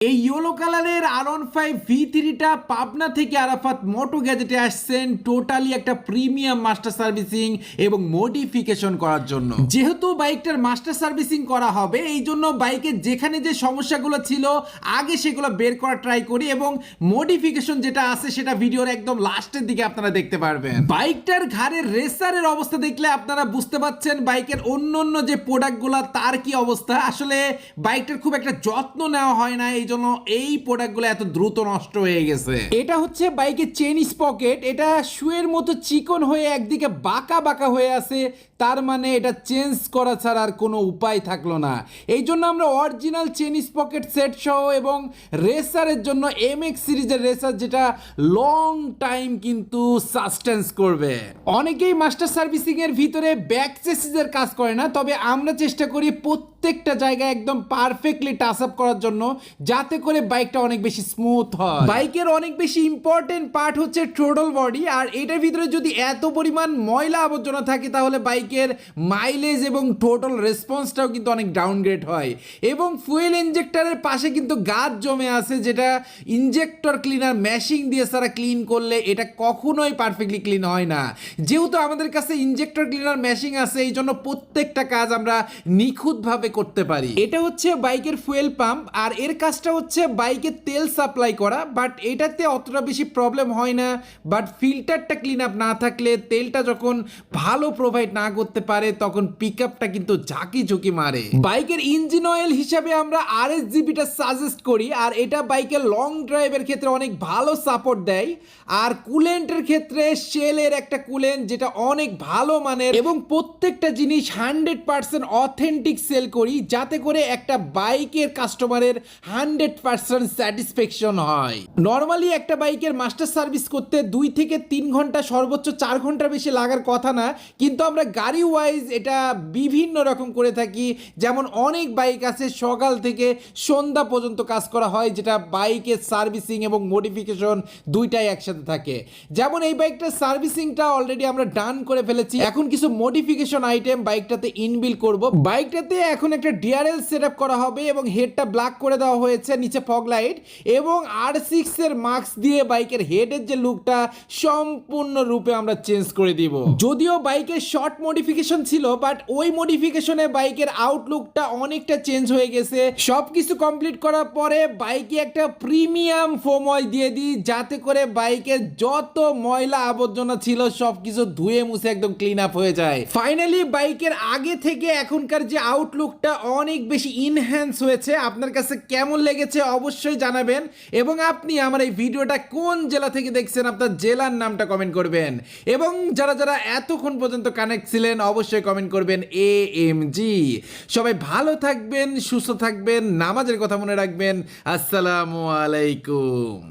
এই ইয়েলো কালারের আর one five V থ্রিটা পাবনা থেকে আরাফাত মোটো গ্যাজেটে আসছেন টোটালি একটা প্রিমিয়াম মাস্টার সার্ভিসিং এবং মডিফিকেশন করার জন্য। যেহেতু বাইকটার মাস্টার সার্ভিসিং করা হবে, এই জন্য বাইকের যেখানে যে সমস্যাগুলো ছিল, আগে সেগুলো বের করার ট্রাই করি এবং মডিফিকেশন যেটা আছে সেটা ভিডিওর একদম লাস্টের দিকে আপনারা দেখতে পারবেন। বাইকটার ঘাড়ের রেসারের অবস্থা দেখলে আপনারা বুঝতে পাচ্ছেন বাইকের অন্য অন্য যে প্রোডাক্টগুলো তার কি অবস্থা? আসলে বাইকটার খুব একটা যত্ন নেওয়া হয় না, এই জন্য এই প্রোডাক্টগুলো এত দ্রুত নষ্ট হয়ে গেছে। এটা হচ্ছে বাইকের চেন পকেট এটা শুয়ের মতো চিকন হয়ে একদিকে বাঁকা বাঁকা হয়ে আছে, তার মানে এটা চেঞ্জ করা ছাড়া আর কোনো উপায় থাকল না। এই জন্য আমরা অরিজিনাল চেনিস পকেট সেট সহ এবং রেসারের জন্য এম এক্স সিরিজের রেসার যেটা লং টাইম কিন্তু সাস্টেন্স করবে। অনেকেই মাস্টার সার্ভিসিং এর ভিতরে ব্যাক চেসিসের কাজ করে না, তবে আমরা চেষ্টা করি প্রত্যেকটা জায়গায় একদম পারফেক্টলি টাচ আপ করার জন্য, যাতে করে বাইকটা অনেক বেশি স্মুথ হয়। বাইকের অনেক বেশি ইম্পর্টেন্ট পার্ট হচ্ছে টোটাল বডি আর এটার ভিতরে যদি এত পরিমাণ ময়লা আবর্জনা থাকে, তাহলে বাইকের মাইলেজ এবং টোটাল রেসপন্সটাও কিন্তু অনেক ডাউনগ্রেড হয়। এবং ফুয়েল ইঞ্জেক্টরের পাশে কিন্তু গাছ জমে আছে, যেটা ইঞ্জেক্টর ক্লিনার ম্যাশিং দিয়ে সারা ক্লিন করলে এটা কখনোই পারফেক্টলি ক্লিন হয় না। যেহেতু আমাদের কাছে ইঞ্জেক্টর ক্লিনার ম্যাশিং আছে, এই জন্য প্রত্যেকটা কাজ আমরা নিখুঁতভাবে করতে পারি। এটা হচ্ছে বাইকের ফুয়েল পাম্প আর এর কাজটা হচ্ছে বাইকের তেল সাপ্লাই করা বাট এটাতে অতটা বেশি প্রবলেম হয় না। বাট ফিল্টারটা ক্লিন আপ না থাকলে, তেলটা যখন ভালো প্রোভাইড না করতে পারে, তখন পিক আপটা কিন্তু ঝাঁকি ঝুঁকি মারে। বাইকের ইঞ্জিন অয়েল হিসাবে আমরা আর এস জিবিটা সাজেস্ট করি, আর এটা বাইকের লং ড্রাইভের ক্ষেত্রে অনেক ভালো সাপোর্ট দেয়। আর কুলেন্টের ক্ষেত্রে শেলের একটা কুলেন্ট যেটা অনেক ভালো মানের। এবং প্রত্যেকটা জিনিস হান্ড্রেড পার্সেন্ট অথেন্টিক সেল করি, যাতে করে একটা বাইকের কাস্টমারের হান্ড্রেড পার্সেন্ট স্যাটিসফ্যাকশন হয়। নর্মালি একটা বাইকের মাস্টার সার্ভিস করতে দুই থেকে তিন ঘণ্টা, সর্বোচ্চ চার ঘণ্টার বেশি লাগার কথা না, কিন্তু আমরা গাড়ি ওয়াইজ এটা বিভিন্ন রকম করে থাকি। যেমন অনেক বাইক আছে, সকাল থেকে সন্ধ্যা পর্যন্ত কাজ করা হয়, যেটা বাইকের সার্ভিসিং এবং মডিফিকেশন দুইটাই একসাথে থাকে। যেমন এই বাইকটার সার্ভিসিংটা অলরেডি আমরা ডান করে ফেলেছি। এখন কিছু মডিফিকেশন আইটেম বাইকটাতে ইনবিল করব। বাইকটাতে এখন একটা ডিআরএল সেট করা হবে এবং হেডটা ব্ল্যাক করে দেওয়া হয়েছে নিচে ফগ লাইট এবং আর সিক্স এর মাস্ক দিয়ে বাইকের হেডের যে লুকটা সম্পূর্ণ রূপে আমরা চেঞ্জ করে দিব। যদিও বাইকের শর্ট মডিফিকেশন ছিল বাট ওই মডিফিকেশনে বাইকের আউটলুকটা অনেকটা চেঞ্জ হয়ে গেছে। সবকিছু কমপ্লিট করার পরে বাইকে একটা প্রিমিয়াম ফোম অয়েল দিয়ে দিই, যাতে করে বাইকের যত ময়লা আবর্জনা ছিল সবকিছু ধুয়ে মুছে একদম ক্লিন আপ হয়ে যায়। ফাইনালি বাইকের আগে থেকে এখনকার যে আউটলুকটা অনেক বেশি ইনহ্যান্স হয়েছে। আপনার কাছে কেমন লেগেছে অবশ্যই জানাবেন এবং আপনি আমার এই ভিডিওটা কোন জেলা থেকে দেখছেন, আপনার জেলার নামটা কমেন্ট করবেন। এবং যারা যারা এতক্ষণ পর্যন্ত কানেক্ট ছিলেন, অবশ্যই কমেন্ট করবেন এ এম জি সবাই ভালো থাকবেন, সুস্থ থাকবেন, নামাজের কথা মনে রাখবেন। আসসালামু আলাইকুম।